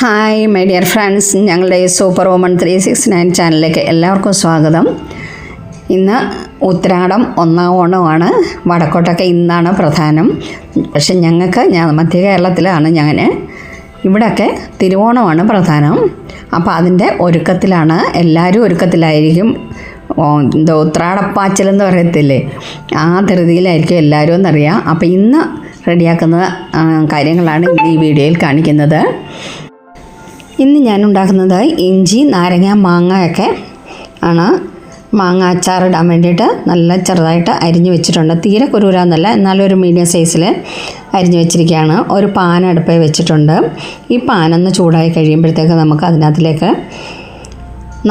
Hi my dear friends ഞങ്ങളുടെ super woman three six nine ചാനലിലേക്ക് എല്ലാവർക്കും സ്വാഗതം. ഇന്ന് ഉത്രാടം ഒന്നാം ഓണമാണ്. വടക്കോട്ടൊക്കെ ഇന്നാണ് പ്രധാനം. പക്ഷെ ഞങ്ങൾക്ക് ഞാൻ മധ്യ കേരളത്തിലാണ് ഞാൻ ഇവിടെയൊക്കെ തിരുവോണമാണ് പ്രധാനം. അപ്പോൾ അതിന്റെ ഒരുക്കത്തിലാണ് എല്ലാവരും ഒരുക്കത്തിലായിരിക്കും. എന്തോ എന്താ ഉത്രാടപ്പാച്ചിലെന്ന് പറയത്തില്ലേ? ആ ധൃതിയിലായിരിക്കും എല്ലാവരും എന്നറിയാം. അപ്പോൾ ഇന്ന് റെഡിയാക്കുന്ന കാര്യങ്ങളാണ് ഇന്ന് ഈ വീഡിയോയിൽ കാണിക്കുന്നത്. ഇന്ന് ഞാൻ ഉണ്ടാക്കുന്നത് ഇഞ്ചി നാരങ്ങ മാങ്ങയൊക്കെ ആണ്. മാങ്ങ അച്ചാർ ഇടാൻ വേണ്ടിയിട്ട് നല്ല ചെറുതായിട്ട് അരിഞ്ഞു വെച്ചിട്ടുണ്ട്. തീരെ കുരൂരാന്നല്ല എന്നാലും ഒരു മീഡിയം സൈസിൽ അരിഞ്ഞു വെച്ചിരിക്കുകയാണ്. ഒരു പാൻ അടുപ്പിൽ വെച്ചിട്ടുണ്ട്. ഈ പാനൊന്ന് ചൂടായി കഴിയുമ്പോഴത്തേക്ക് നമുക്ക് അതിനകത്തിലേക്ക്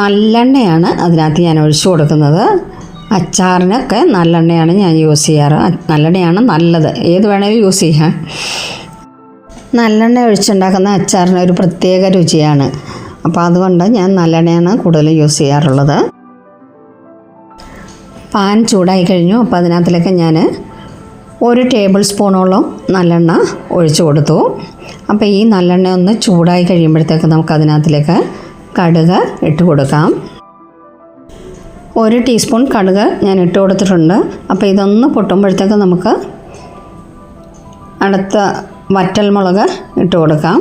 നല്ലെണ്ണയാണ് അതിനകത്ത് ഞാൻ ഒഴിച്ചു കൊടുക്കുന്നത്. അച്ചാറിനൊക്കെ നല്ലെണ്ണയാണ് ഞാൻ യൂസ് ചെയ്യാറ്. നല്ലെണ്ണയാണ് നല്ലത്. ഏത് വേണേലും യൂസ് ചെയ്യാം. നല്ലെണ്ണ ഒഴിച്ചുണ്ടാക്കുന്ന അച്ചാറിന് ഒരു പ്രത്യേക രുചിയാണ്. അപ്പോൾ അതുകൊണ്ട് ഞാൻ നല്ലെണ്ണയാണ് കൂടുതൽ യൂസ് ചെയ്യാറുള്ളത്. പാൻ ചൂടായി കഴിഞ്ഞു. അപ്പോൾ അതിനകത്തിലേക്ക് ഞാൻ ഒരു ടേബിൾ സ്പൂണോളം നല്ലെണ്ണ ഒഴിച്ചു കൊടുത്തു. അപ്പോൾ ഈ നല്ലെണ്ണ ഒന്ന് ചൂടായി കഴിയുമ്പോഴത്തേക്ക് നമുക്ക് അതിനകത്തിലേക്ക് കടുക് ഇട്ട് കൊടുക്കാം. ഒരു ടീസ്പൂൺ കടുക് ഞാൻ ഇട്ട് കൊടുത്തിട്ടുണ്ട്. അപ്പോൾ ഇതൊന്ന് പൊട്ടുമ്പോഴത്തേക്ക് നമുക്ക് അടുത്ത വറ്റൽമുളക് ഇട്ട് കൊടുക്കാം.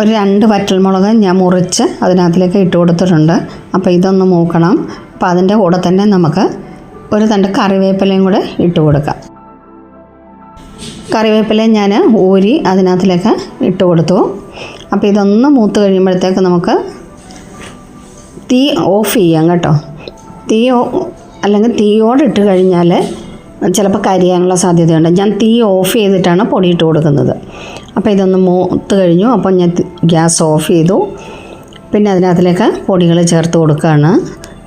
ഒരു രണ്ട് വറ്റൽമുളക് ഞാൻ മുറിച്ച് അതിനകത്തിലേക്ക് ഇട്ട് കൊടുത്തിട്ടുണ്ട്. അപ്പോൾ ഇതൊന്ന് മൂക്കണം. അപ്പോൾ അതിന്റെ കൂടെ തന്നെ നമുക്ക് ഒരു തണ്ട് കറിവേപ്പിലയും കൂടെ ഇട്ട് കൊടുക്കാം. കറിവേപ്പില ഞാൻ ഊരി അതിനകത്തിലേക്ക് ഇട്ട് കൊടുത്തു. അപ്പോൾ ഇതൊന്ന് മൂത്ത് കഴിയുമ്പോഴത്തേക്ക് നമുക്ക് തീ ഓഫ് ചെയ്യാം കേട്ടോ. തീ അല്ലെങ്കിൽ തീയോട് ഇട്ട് കഴിഞ്ഞാൽ ചിലപ്പോൾ കരിയാനുള്ള സാധ്യതയുണ്ട്. ഞാൻ തീ ഓഫ് ചെയ്തിട്ടാണ് പൊടി ഇട്ട് കൊടുക്കുന്നത്. അപ്പോൾ ഇതൊന്ന് മൂത്ത് കഴിഞ്ഞു. അപ്പോൾ ഞാൻ ഗ്യാസ് ഓഫ് ചെയ്തു. പിന്നെ അതിനകത്തിലേക്ക് പൊടികൾ ചേർത്ത് കൊടുക്കുകയാണ്.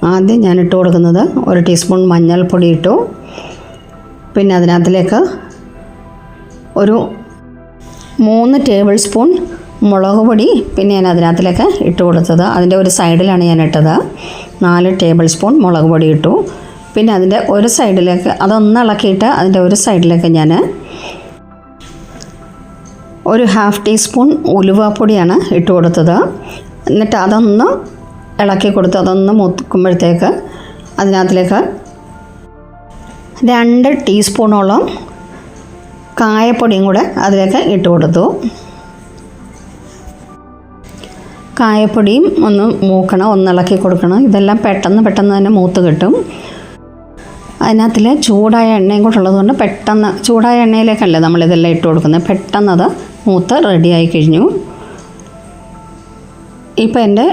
ആദ്യം ഞാൻ ഇട്ട് കൊടുക്കുന്നത് ഒരു ടീസ്പൂൺ മഞ്ഞൾപ്പൊടി ഇട്ടു. പിന്നെ അതിനകത്തിലേക്ക് ഒരു മൂന്ന് ടേബിൾ സ്പൂൺ മുളക് പൊടി. പിന്നെ ഞാൻ അതിനകത്തിലേക്ക് ഇട്ട് കൊടുത്തത്. അതിന്റെ ഒരു സൈഡിലാണ് ഞാൻ ഇട്ടത്. നാല് ടേബിൾ സ്പൂൺ മുളക് പൊടി ഇട്ടു. പിന്നെ അതിന്റെ ഒരു സൈഡിലേക്ക് അതൊന്ന് ഇളക്കിയിട്ട് അതിന്റെ ഒരു സൈഡിലേക്ക് ഞാൻ ഒരു ഹാഫ് ടീസ്പൂൺ ഉലുവാപ്പൊടിയാണ് ഇട്ട് കൊടുത്തത്. എന്നിട്ട് അതൊന്ന് ഇളക്കി കൊടുത്ത് അതൊന്ന് മുക്കുമ്പോഴത്തേക്ക് അതിനകത്തിലേക്ക് രണ്ട് ടീസ്പൂണോളം കായപ്പൊടിയും കൂടെ അതിലേക്ക് ഇട്ട് കൊടുത്തു. കായപ്പൊടിയും ഒന്ന് മൂക്കണം ഒന്ന് ഇളക്കി കൊടുക്കണം. ഇതെല്ലാം പെട്ടെന്ന് പെട്ടെന്ന് തന്നെ മൂത്ത് കിട്ടും. അതിനകത്തിൽ ചൂടായ എണ്ണയും കൂടെ ഉള്ളതുകൊണ്ട് പെട്ടെന്ന് ചൂടായ എണ്ണയിലേക്കല്ലേ നമ്മളിതെല്ലാം ഇട്ട് കൊടുക്കുന്നത്? പെട്ടെന്ന് അത് മൂത്ത് റെഡിയായി കഴിഞ്ഞു. ഇപ്പം എന്റെ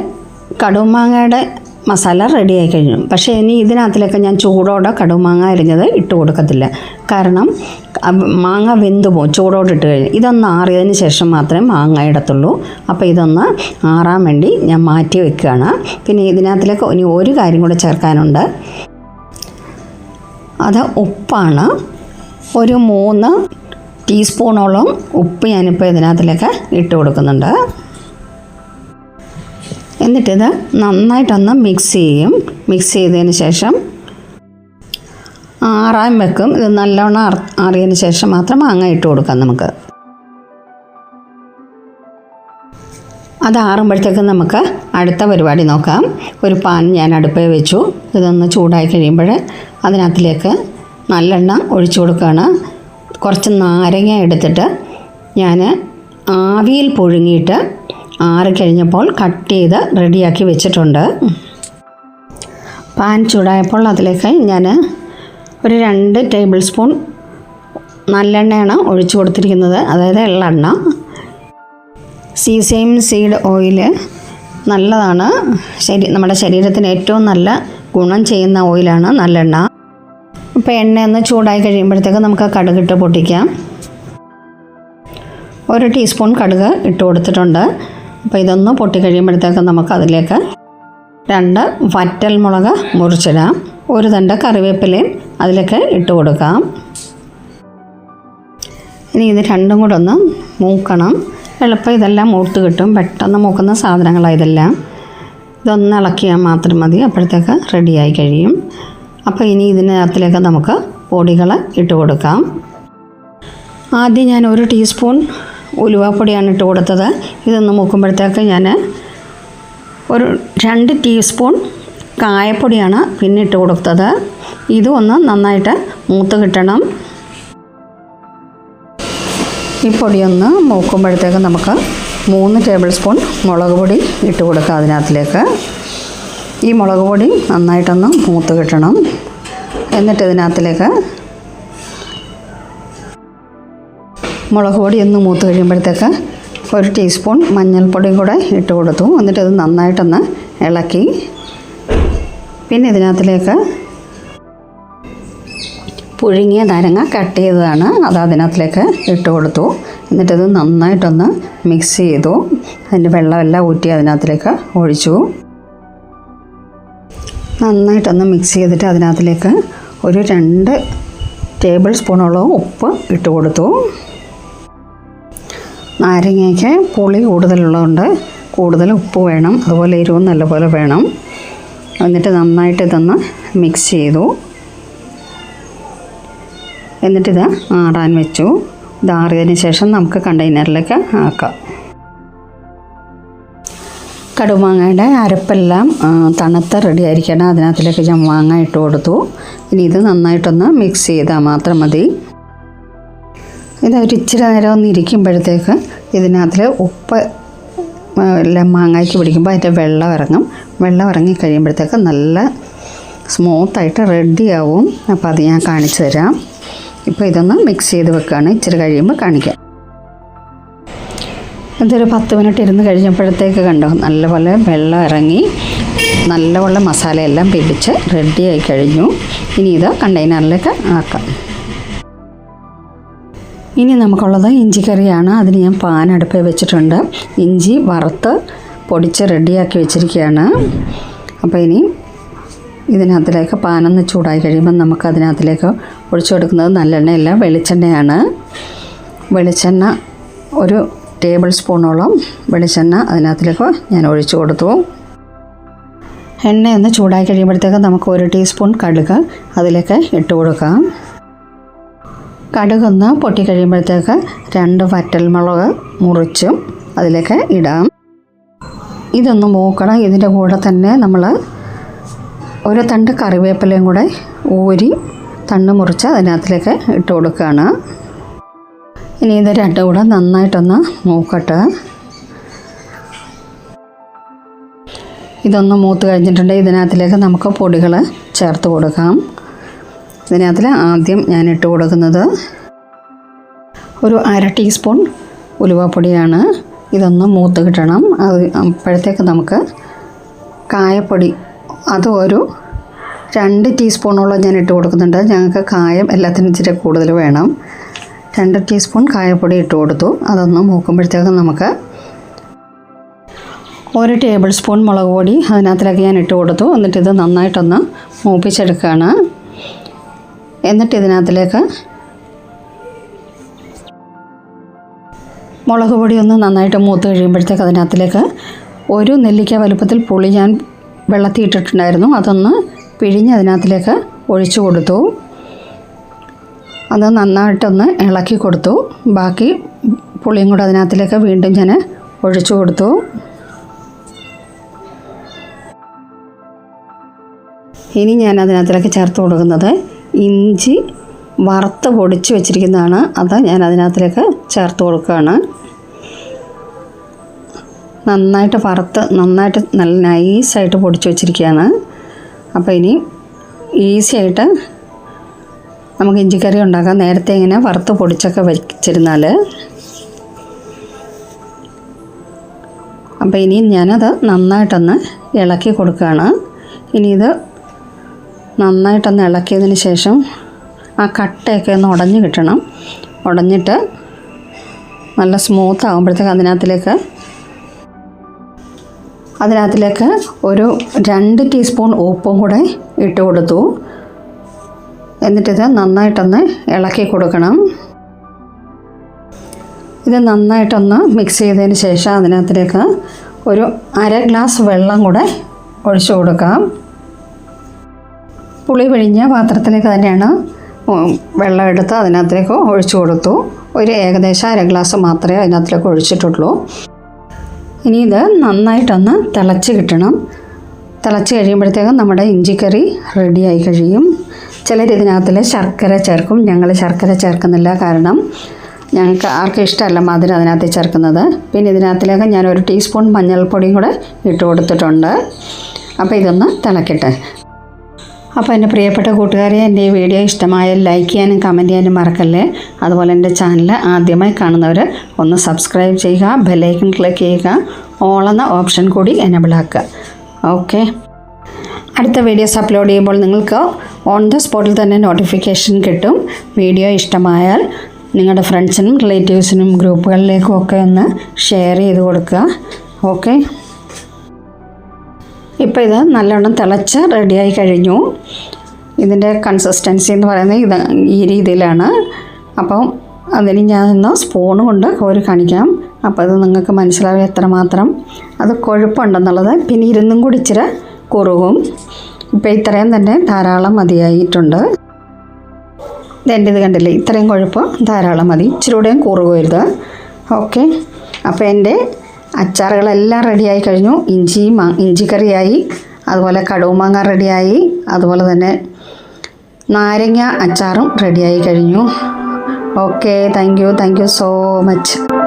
കടുമാങ്ങയുടെ മസാല റെഡിയായി കഴിഞ്ഞു. പക്ഷേ ഇനി ഇതിനകത്തിലൊക്കെ ഞാൻ ചൂടോടെ കടുമാങ്ങ അരിഞ്ഞത് ഇട്ട് കൊടുക്കത്തില്ല. കാരണം മാങ്ങ വെന്തു പോകും ചൂടോടെ ഇട്ട് കഴിഞ്ഞു. ഇതൊന്ന് ആറിയതിന് ശേഷം മാത്രമേ മാങ്ങ ഇടത്തുള്ളൂ. അപ്പോൾ ഇതൊന്ന് ആറാൻ വേണ്ടി ഞാൻ മാറ്റി വെക്കുകയാണ്. പിന്നെ ഇതിനകത്തിലേക്ക് ഇനി ഒരു കാര്യം കൂടെ ചേർക്കാനുണ്ട്. അത് ഉപ്പാണ്. ഒരു മൂന്ന് ടീസ്പൂണോളം ഉപ്പ് ഞാനിപ്പോൾ ഇതിനകത്തിലേക്ക് ഇട്ട് കൊടുക്കുന്നുണ്ട്. എന്നിട്ടിത് നന്നായിട്ടൊന്ന് മിക്സ് ചെയ്യും. മിക്സ് ചെയ്തതിന് ശേഷം ആറാൻ വെക്കും. ഇത് നല്ലോണം ആർ ആറിയതിന് ശേഷം മാത്രം മാങ്ങ ഇട്ട് കൊടുക്കാം നമുക്ക്. അത് ആറുമ്പോഴത്തേക്ക് നമുക്ക് അടുത്ത പരിപാടി നോക്കാം. ഒരു പാൻ ഞാൻ അടുപ്പേ വെച്ചു. ഇതൊന്ന് ചൂടായി കഴിയുമ്പോൾ അതിനകത്തിലേക്ക് നല്ലെണ്ണ ഒഴിച്ചു കൊടുക്കുകയാണ്. കുറച്ച് നാരങ്ങ എടുത്തിട്ട് ഞാൻ ആവിയിൽ പുഴുങ്ങിയിട്ട് ആറിക്കഴിഞ്ഞപ്പോൾ കട്ട് ചെയ്ത് റെഡിയാക്കി വെച്ചിട്ടുണ്ട്. പാൻ ചൂടായപ്പോൾ അതിലേക്ക് ഞാൻ ഒരു രണ്ട് ടേബിൾ സ്പൂൺ നല്ലെണ്ണയാണ് ഒഴിച്ചു കൊടുത്തിരിക്കുന്നത്. അതായത് എള്ളെണ്ണ. സീസെയിം സീഡ് ഓയിൽ നല്ലതാണ്. ശരി നമ്മുടെ ശരീരത്തിന് ഏറ്റവും നല്ല ഗുണം ചെയ്യുന്ന ഓയിലാണ് നല്ലെണ്ണ. അപ്പോൾ എണ്ണ ഒന്ന് ചൂടായി കഴിയുമ്പോഴത്തേക്ക് നമുക്ക് ആ കടുക് ഇട്ട് പൊട്ടിക്കാം. ഒരു ടീസ്പൂൺ കടുക് ഇട്ട് കൊടുത്തിട്ടുണ്ട്. അപ്പോൾ ഇതൊന്ന് പൊട്ടി കഴിയുമ്പോഴത്തേക്ക് നമുക്ക് അതിലേക്ക് രണ്ട് വറ്റൽ മുളക് മുറിച്ചിടാം. ഒരു തണ്ട് കറിവേപ്പിലയും അതിലേക്ക് ഇട്ട് കൊടുക്കാം. ഇനി ഇത് രണ്ടും കൂടെ ഒന്ന് മൂക്കണം. എളുപ്പം ഇതെല്ലാം മൂത്ത് കിട്ടും. പെട്ടെന്ന് മൂക്കുന്ന സാധനങ്ങളാണ് ഇതെല്ലാം. ഇതൊന്ന് ഇളക്കിയാൽ മാത്രം മതി. അപ്പോഴത്തേക്ക് റെഡിയായി കഴിയും. അപ്പോൾ ഇനി ഇതിനകത്തിലേക്ക് നമുക്ക് പൊടികൾ ഇട്ട് കൊടുക്കാം. ആദ്യം ഞാൻ ഒരു ടീസ്പൂൺ ഉലുവാപ്പൊടിയാണ് ഇട്ട് കൊടുത്തത്. ഇതൊന്ന് മൂക്കുമ്പോഴത്തേക്ക് ഞാൻ ഒരു രണ്ട് ടീസ്പൂൺ കായപ്പൊടിയാണ് പിന്നെ ഇട്ട് കൊടുത്തത്. ഇതും ഒന്ന് നന്നായിട്ട് മൂത്ത് കിട്ടണം. ഈ പൊടിയൊന്ന് മൂക്കുമ്പോഴത്തേക്ക് നമുക്ക് മൂന്ന് ടേബിൾ സ്പൂൺ മുളക് പൊടി ഇട്ട് കൊടുക്കാം അതിനകത്തിലേക്ക്. ഈ മുളക് പൊടി നന്നായിട്ടൊന്ന് മൂത്ത് കിട്ടണം. എന്നിട്ട് ഇതിനകത്തിലേക്ക് മുളക് പൊടി ഒന്ന് മൂത്ത് കഴിയുമ്പോഴത്തേക്ക് ഒരു ടീസ്പൂൺ മഞ്ഞൾപ്പൊടിയും കൂടെ ഇട്ട് കൊടുത്തു. എന്നിട്ട് ഇത് നന്നായിട്ടൊന്ന് ഇളക്കി. പിന്നെ ഇതിനകത്തിലേക്ക് പുഴുങ്ങിയ നാരങ്ങ കട്ട് ചെയ്തതാണ്. അത് അതിനകത്തിലേക്ക് ഇട്ട് കൊടുത്തു. എന്നിട്ടത് നന്നായിട്ടൊന്ന് മിക്സ് ചെയ്തു. അതിന്റെ വെള്ളമെല്ലാം ഊറ്റി അതിനകത്തിലേക്ക് ഒഴിച്ചു. നന്നായിട്ടൊന്ന് മിക്സ് ചെയ്തിട്ട് അതിനകത്തിലേക്ക് ഒരു രണ്ട് ടേബിൾ സ്പൂണോളം ഉപ്പ് ഇട്ട് കൊടുത്തു. നാരങ്ങയ്ക്ക് പുളി കൂടുതലുള്ളതുകൊണ്ട് കൂടുതൽ ഉപ്പ് വേണം. അതുപോലെ എരിവും നല്ലപോലെ വേണം. എന്നിട്ട് നന്നായിട്ട് ഇതൊന്ന് മിക്സ് ചെയ്തു. എന്നിട്ടിത് ആറാൻ വെച്ചു. ഇതാറിയതിന് ശേഷം നമുക്ക് കണ്ടെയ്നറിലേക്ക് ആക്കാം. കടുമാങ്ങയുടെ അരപ്പെല്ലാം തണുത്ത റെഡി ആയിരിക്കണം അതിനകത്തിലേക്ക് ഞാൻ മാങ്ങ ഇട്ട് കൊടുത്തു. ഇനി ഇത് നന്നായിട്ടൊന്ന് മിക്സ് ചെയ്താൽ മാത്രം മതി. ഇത് ഒരു ഇച്ചിരി നേരം ഒന്ന് ഇരിക്കുമ്പോഴത്തേക്ക് ഇതിനകത്തിൽ ഉപ്പ് എല്ലാം മാങ്ങയ്ക്ക് പിടിക്കുമ്പോൾ അതിന്റെ വെള്ളം ഇറങ്ങും. വെള്ളം ഇറങ്ങി കഴിയുമ്പോഴത്തേക്ക് നല്ല സ്മൂത്തായിട്ട് റെഡിയാവും അപ്പോൾ അത് ഞാൻ കാണിച്ചു തരാം. ഇപ്പോൾ ഇതൊന്ന് മിക്സ് ചെയ്ത് വെക്കുകയാണ് ഇച്ചിരി കഴിയുമ്പോൾ കാണിക്കാം. ഇതൊരു പത്ത് മിനിറ്റ് ഇരുന്ന് കഴിഞ്ഞപ്പോഴത്തേക്ക് കണ്ടോ നല്ലപോലെ വെള്ളം ഇറങ്ങി നല്ലപോലെ മസാലയെല്ലാം പിടിച്ച് റെഡിയായി കഴിഞ്ഞു. ഇനി ഇത് കണ്ടെയ്നറിലേക്ക് ആക്കാം. ഇനി നമുക്കുള്ളത് ഇഞ്ചി കറിയാണ് അതിന് ഞാൻ പാൻ അടുപ്പിൽ വെച്ചിട്ടുണ്ട്. ഇഞ്ചി വറുത്ത് പൊടിച്ച് റെഡിയാക്കി വെച്ചിരിക്കുകയാണ്. അപ്പോൾ ഇനി ഇതിനകത്തിലേക്ക് പാനൊന്ന് ചൂടായി കഴിയുമ്പോൾ നമുക്ക് അതിനകത്തിലേക്ക് ഒഴിച്ചു കൊടുക്കുന്നത് നല്ലെണ്ണയല്ല വെളിച്ചെണ്ണയാണ്. വെളിച്ചെണ്ണ ഒരു ടേബിൾ സ്പൂണോളം വെളിച്ചെണ്ണ അതിനകത്തിലേക്ക് ഞാൻ ഒഴിച്ചു കൊടുത്തു. എണ്ണ ഒന്ന് ചൂടായി കഴിയുമ്പോഴത്തേക്ക് നമുക്ക് ഒരു ടീസ്പൂൺ കടുക് അതിലേക്ക് ഇട്ട് കൊടുക്കാം. കടുകൊന്ന് പൊട്ടിക്കഴിയുമ്പോഴത്തേക്ക് രണ്ട് വറ്റൽമുളക് മുറിച്ചും അതിലേക്ക് ഇടാം. ഇതൊന്ന് മൂക്കണം. ഇതിന്റെ കൂടെ തന്നെ നമ്മൾ ഒരു തണ്ട് കറിവേപ്പിലയും കൂടെ ഊരി തണ്ട് മുറിച്ച് അതിനകത്തിലേക്ക് ഇട്ട് കൊടുക്കുകയാണ്. ഇനി ഇത് രണ്ടും കൂടെ നന്നായിട്ടൊന്ന് മൂക്കട്ടെ. ഇതൊന്ന് മൂത്ത് കഴിഞ്ഞിട്ടുണ്ട്. ഇതിനകത്തിലേക്ക് നമുക്ക് പൊടികൾ ചേർത്ത് കൊടുക്കാം. ഇതിനകത്തിൽ ആദ്യം ഞാൻ ഇട്ട് കൊടുക്കുന്നത് ഒരു അര ടീസ്പൂൺ ഉലുവപ്പൊടിയാണ്. ഇതൊന്ന് മൂത്ത് കിട്ടണം. അത് അപ്പോഴത്തേക്ക് നമുക്ക് കായപ്പൊടി അത് ഒരു രണ്ട് ടീസ്പൂണോളം ഞാൻ ഇട്ട് കൊടുക്കുന്നുണ്ട്. ഞങ്ങൾക്ക് കായം എല്ലാത്തിനും ഇച്ചിരി കൂടുതൽ വേണം. രണ്ട് ടീസ്പൂൺ കായപ്പൊടി ഇട്ട് കൊടുത്തു. അതൊന്ന് മൂക്കുമ്പോഴത്തേക്ക് നമുക്ക് ഒരു ടേബിൾ സ്പൂൺ മുളക് പൊടി അതിനകത്തിലേക്ക് ഞാൻ ഇട്ട് കൊടുത്തു. എന്നിട്ട് ഇത് നന്നായിട്ടൊന്ന് മൂപ്പിച്ചെടുക്കുകയാണ്. എന്നിട്ട് ഇതിനകത്തിലേക്ക് മുളക് പൊടി ഒന്ന് നന്നായിട്ട് മൂത്ത് കഴിയുമ്പോഴത്തേക്ക് അതിനകത്തിലേക്ക് ഒരു നെല്ലിക്ക വലുപ്പത്തിൽ പുളി ഞാൻ വെള്ളത്തിൽ ഇട്ടിട്ടുണ്ടായിരുന്നു അതൊന്ന് പിഴിഞ്ഞ് അതിനകത്തിലേക്ക് ഒഴിച്ചു കൊടുത്തു. അത് നന്നായിട്ടൊന്ന് ഇളക്കി കൊടുത്തു. ബാക്കി പുളിയും കൂടെ അതിനകത്തിലേക്ക് വീണ്ടും ഞാൻ ഒഴിച്ചു കൊടുത്തു. ഇനി ഞാൻ അതിനകത്തിലേക്ക് ചേർത്ത് കൊടുക്കുന്നത് ഇഞ്ചി വറുത്ത് പൊടിച്ച് വെച്ചിരിക്കുന്നതാണ്. അത് ഞാൻ അതിനകത്തിലേക്ക് ചേർത്ത് കൊടുക്കുകയാണ്. നന്നായിട്ട് വറുത്ത് നന്നായിട്ട് നല്ല നൈസായിട്ട് പൊടിച്ച് വെച്ചിരിക്കുകയാണ്. അപ്പോൾ ഇനി ഈസി ആയിട്ട് നമുക്ക് ഇഞ്ചിക്കറി ഉണ്ടാക്കാം. നേരത്തെ ഇങ്ങനെ വറുത്ത് പൊടിച്ചൊക്കെ വെച്ചിരുന്നാൽ അപ്പോൾ ഇനി ഞാനത് നന്നായിട്ടൊന്ന് ഇളക്കി കൊടുക്കുകയാണ്. ഇനി ഇത് നന്നായിട്ടൊന്ന് ഇളക്കിയതിന് ശേഷം ആ കട്ടയൊക്കെ ഒന്ന് ഉടഞ്ഞു കിട്ടണം. ഉടഞ്ഞിട്ട് നല്ല സ്മൂത്ത് ആകുമ്പോഴത്തേക്ക് അതിനകത്തിലേക്ക് അതിനകത്തിലേക്ക് ഒരു രണ്ട് ടീസ്പൂൺ ഉപ്പും കൂടെ ഇട്ട് കൊടുത്തു. എന്നിട്ടിത് നന്നായിട്ടൊന്ന് ഇളക്കി കൊടുക്കണം. ഇത് നന്നായിട്ടൊന്ന് മിക്സ് ചെയ്തതിന് ശേഷം അതിനകത്തിലേക്ക് ഒരു അര ഗ്ലാസ് വെള്ളം കൂടെ ഒഴിച്ചു കൊടുക്കാം. പുളി പിഴിഞ്ഞ പാത്രത്തിലേക്ക് തന്നെയാണ് വെള്ളം എടുത്ത് അതിനകത്തേക്ക് ഒഴിച്ചു കൊടുത്തു. ഒരു ഏകദേശം അര ഗ്ലാസ് മാത്രമേ അതിനകത്തിലേക്ക് ഒഴിച്ചിട്ടുള്ളൂ. ഇനി ഇത് നന്നായിട്ടൊന്ന് തിളച്ച് കിട്ടണം. തിളച്ച് കഴിയുമ്പോഴത്തേക്കും നമ്മുടെ ഇഞ്ചിക്കറി റെഡിയായി കഴിയും. ചിലർ ഇതിനകത്തിൽ ശർക്കര ചേർക്കും. ഞങ്ങൾ ശർക്കര ചേർക്കുന്നില്ല കാരണം ഞങ്ങൾക്ക് ആർക്കും ഇഷ്ടമല്ല മധുരം അതിനകത്ത് ചേർക്കുന്നത്. പിന്നെ ഇതിനകത്തിലേക്ക് ഞാൻ ഒരു ടീസ്പൂൺ മഞ്ഞൾപ്പൊടിയും കൂടെ ഇട്ട് കൊടുത്തിട്ടുണ്ട്. അപ്പോൾ ഇതൊന്ന് തിളക്കട്ടെ. അപ്പോൾ എന്റെ പ്രിയപ്പെട്ട കൂട്ടുകാരെ എന്റെ ഈ വീഡിയോ ഇഷ്ടമായ ലൈക്ക് ചെയ്യാനും കമന്റ് ചെയ്യാനും മറക്കല്ലേ? അതുപോലെ എന്റെ ചാനൽ ആദ്യമായി കാണുന്നവർ ഒന്ന് സബ്സ്ക്രൈബ് ചെയ്യുക ബെല്ലൈക്കൺ ക്ലിക്ക് ചെയ്യുക ഓൾ എന്ന ഓപ്ഷൻ കൂടി എനബിൾ ആക്കുക. ഓക്കെ. അടുത്ത വീഡിയോസ് അപ്ലോഡ് ചെയ്യുമ്പോൾ നിങ്ങൾക്ക് ഓൺ ദ സ്പോട്ടിൽ തന്നെ നോട്ടിഫിക്കേഷൻ കിട്ടും. വീഡിയോ ഇഷ്ടമായാൽ നിങ്ങളുടെ ഫ്രണ്ട്സിനും റിലേറ്റീവ്സിനും ഗ്രൂപ്പുകളിലേക്കും ഒക്കെ ഒന്ന് ഷെയർ ചെയ്ത് കൊടുക്കുക. ഓക്കെ ഇപ്പോൾ ഇത് നല്ലോണം തിളച്ച് റെഡിയായി കഴിഞ്ഞു. ഇതിന്റെ കൺസിസ്റ്റൻസി എന്ന് പറയുന്നത് ഇത് ഈ രീതിയിലാണ്. അപ്പം അതിന് ഞാൻ ഇന്ന് സ്പൂൺ കൊണ്ട് കോരി കാണിക്കാം. അപ്പോൾ അത് നിങ്ങൾക്ക് മനസ്സിലാവും എത്രമാത്രം. അത് കൊഴുപ്പുണ്ടെന്നുള്ളത്. പിന്നെ ഇരുന്നും കൂടി ഇച്ചിരി കുറുകും. ഇപ്പോൾ ഇത്രയും തന്നെ ധാരാളം മതിയായിട്ടുണ്ട്. ഇതെന്റെ ഇത് കണ്ടില്ലേ? ഇത്രയും കുഴപ്പം ധാരാളം മതി. ഇച്ചിരി കൂടെയും കുറുകരുത്. ഓക്കെ. അപ്പോൾ എന്റെ അച്ചാറുകളെല്ലാം റെഡിയായി കഴിഞ്ഞു. ഇഞ്ചി മാ ഇഞ്ചിക്കറിയായി. അതുപോലെ കടുമാങ്ങ റെഡിയായി. അതുപോലെ തന്നെ നാരങ്ങ അച്ചാറും റെഡിയായി കഴിഞ്ഞു. Okay. Thank you. Thank you so much.